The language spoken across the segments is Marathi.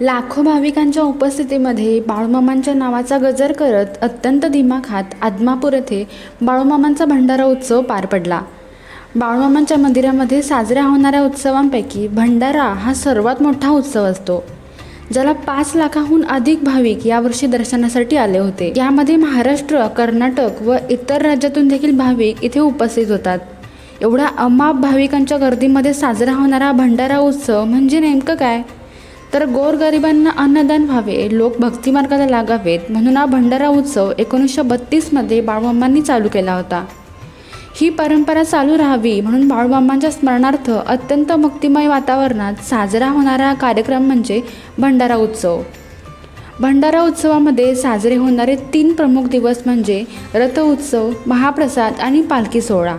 लाखो भाविकांच्या उपस्थितीमध्ये बाळूमामांच्या नावाचा गजर करत अत्यंत दिमाखात आदमापूर येथे बाळूमामांचा भंडारा उत्सव पार पडला. बाळूमामांच्या मंदिरामध्ये साजऱ्या होणाऱ्या उत्सवांपैकी भंडारा हा सर्वात मोठा उत्सव असतो ज्याला पाच लाखाहून अधिक भाविक यावर्षी दर्शनासाठी आले होते. यामध्ये महाराष्ट्र कर्नाटक व इतर राज्यातून देखील भाविक इथे उपस्थित होतात. एवढ्या अमाप भाविकांच्या गर्दीमध्ये साजरा होणारा भंडारा उत्सव म्हणजे नेमकं काय? तर गोरगरिबांना अन्नदान व्हावे लोक भक्तिमार्गाला लागावेत म्हणून हा भंडारा उत्सव एकोणीसशे बत्तीसमध्ये बाळूमामांनी चालू केला होता. ही परंपरा चालू राहावी म्हणून बाळूमामांच्या स्मरणार्थ अत्यंत भक्तिमय वातावरणात साजरा होणारा हा कार्यक्रम म्हणजे भंडारा उत्सव. भंडारा उत्सवामध्ये साजरे होणारे तीन प्रमुख दिवस म्हणजे रथ उत्सव महाप्रसाद आणि पालखी सोहळा.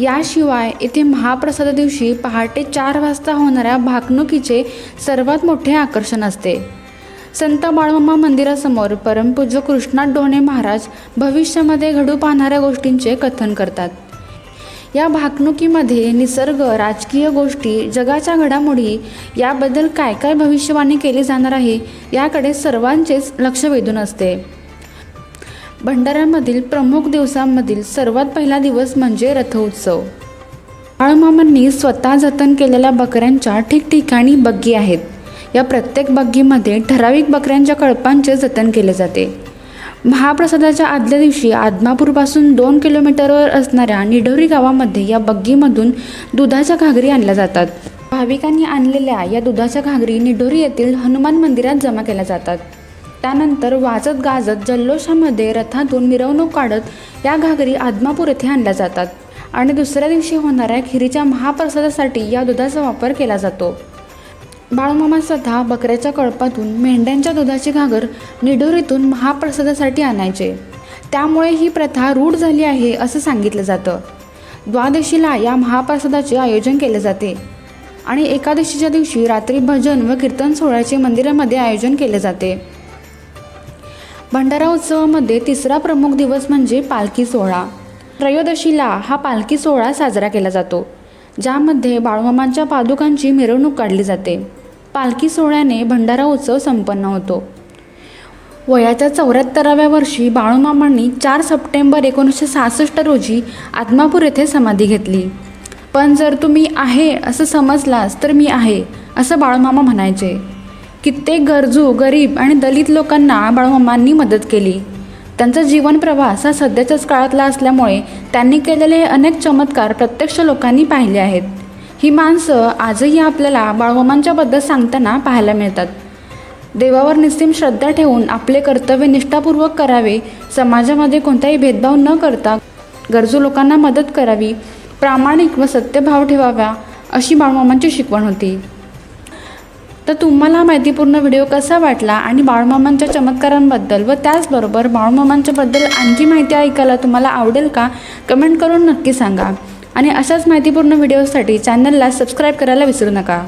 याशिवाय इथे महाप्रसादा दिवशी पहाटे चार वाजता होणाऱ्या भाकणुकीचे सर्वात मोठे आकर्षण असते. संत बाळमामा मंदिरासमोर परमपूज्य कृष्णात डोणे महाराज भविष्यामध्ये घडू पाहणाऱ्या गोष्टींचे कथन करतात. या भाकणुकीमध्ये निसर्ग राजकीय गोष्टी जगाच्या घडामोडी याबद्दल काय काय भविष्यवाणी केली जाणार आहे याकडे सर्वांचेच लक्ष वेधून असते. भंडाऱ्यामधील प्रमुख दिवसांमधील सर्वात पहिला दिवस म्हणजे रथोत्सव. बाळूमामांनी स्वतः जतन केलेल्या बकऱ्यांच्या ठिकठिकाणी बग्गी आहेत. या प्रत्येक बग्गीमध्ये ठराविक बकऱ्यांच्या कळपांचे जतन केले जाते. महाप्रसादाच्या आदल्या दिवशी आदमापूरपासून दोन किलोमीटरवर असणाऱ्या निढोरी गावामध्ये या बग्गीमधून दुधाच्या घागरी आणल्या जातात. भाविकांनी आणलेल्या या दुधाच्या घागरी निढोरी येथील हनुमान मंदिरात जमा केल्या जातात. त्यानंतर वाजत गाजत जल्लोषामध्ये रथातून मिरवणूक काढत या घागरी आदमापूर येथे आणल्या जातात. आणि दुसऱ्या दिवशी होणाऱ्या खिरीच्या महाप्रसादासाठी या दुधाचा वापर केला जातो. बाळूमामा स्वतः बकऱ्याच्या कळपातून मेंढ्यांच्या दुधाची घागर निढोरीतून महाप्रसादासाठी आणायचे. त्यामुळे ही प्रथा रूढ झाली आहे असं सांगितलं जातं. द्वादशीला या महाप्रसादाचे आयोजन केले जाते. आणि एकादशीच्या दिवशी रात्री भजन व कीर्तन सोहळ्याचे मंदिरामध्ये आयोजन केले जाते. भंडारा उत्सवामध्ये तिसरा प्रमुख दिवस म्हणजे पालखी सोहळा. त्रयोदशीला हा पालखी सोहळा साजरा केला जातो ज्यामध्ये बाळूमामांच्या पादुकांची मिरवणूक काढली जाते. पालखी सोहळ्याने भंडारा उत्सव संपन्न होतो. वयाच्या चौऱ्याहत्तराव्या वर्षी बाळूमामांनी चार सप्टेंबर एकोणीसशे सहासष्ट रोजी आत्मापूर येथे समाधी घेतली. पण जर तुम्ही आहे असं समजलास तर मी आहे असं बाळूमामा म्हणायचे. कित्येक गरजू गरीब आणि दलित लोकांना बाळूमामांनी मदत केली. त्यांचा जीवन प्रवास हा सध्याच्याच काळातला असल्यामुळे त्यांनी केलेले अनेक चमत्कार प्रत्यक्ष लोकांनी पाहिले आहेत. ही माणसं आजही आपल्याला बाळूमामांच्याबद्दल सांगताना पाहायला मिळतात. देवावर निस्सीम श्रद्धा ठेवून आपले कर्तव्य निष्ठापूर्वक करावे समाजामध्ये कोणताही भेदभाव न करता गरजू लोकांना मदत करावी प्रामाणिक व सत्यभाव ठेवावा अशी बाळूमामांची शिकवण होती. तर तुम्हाला माहितीपूर्ण व्हिडिओ कसा वाटला आणि बाळमामांच्या चमत्कारांबद्दल व त्याचबरोबर बाळमामांच्याबद्दल आणखी माहिती ऐकायला तुम्हाला आवडेल का? कमेंट करून नक्की सांगा. आणि अशाच माहितीपूर्ण व्हिडिओसाठी चॅनलला सबस्क्राईब करायला विसरू नका.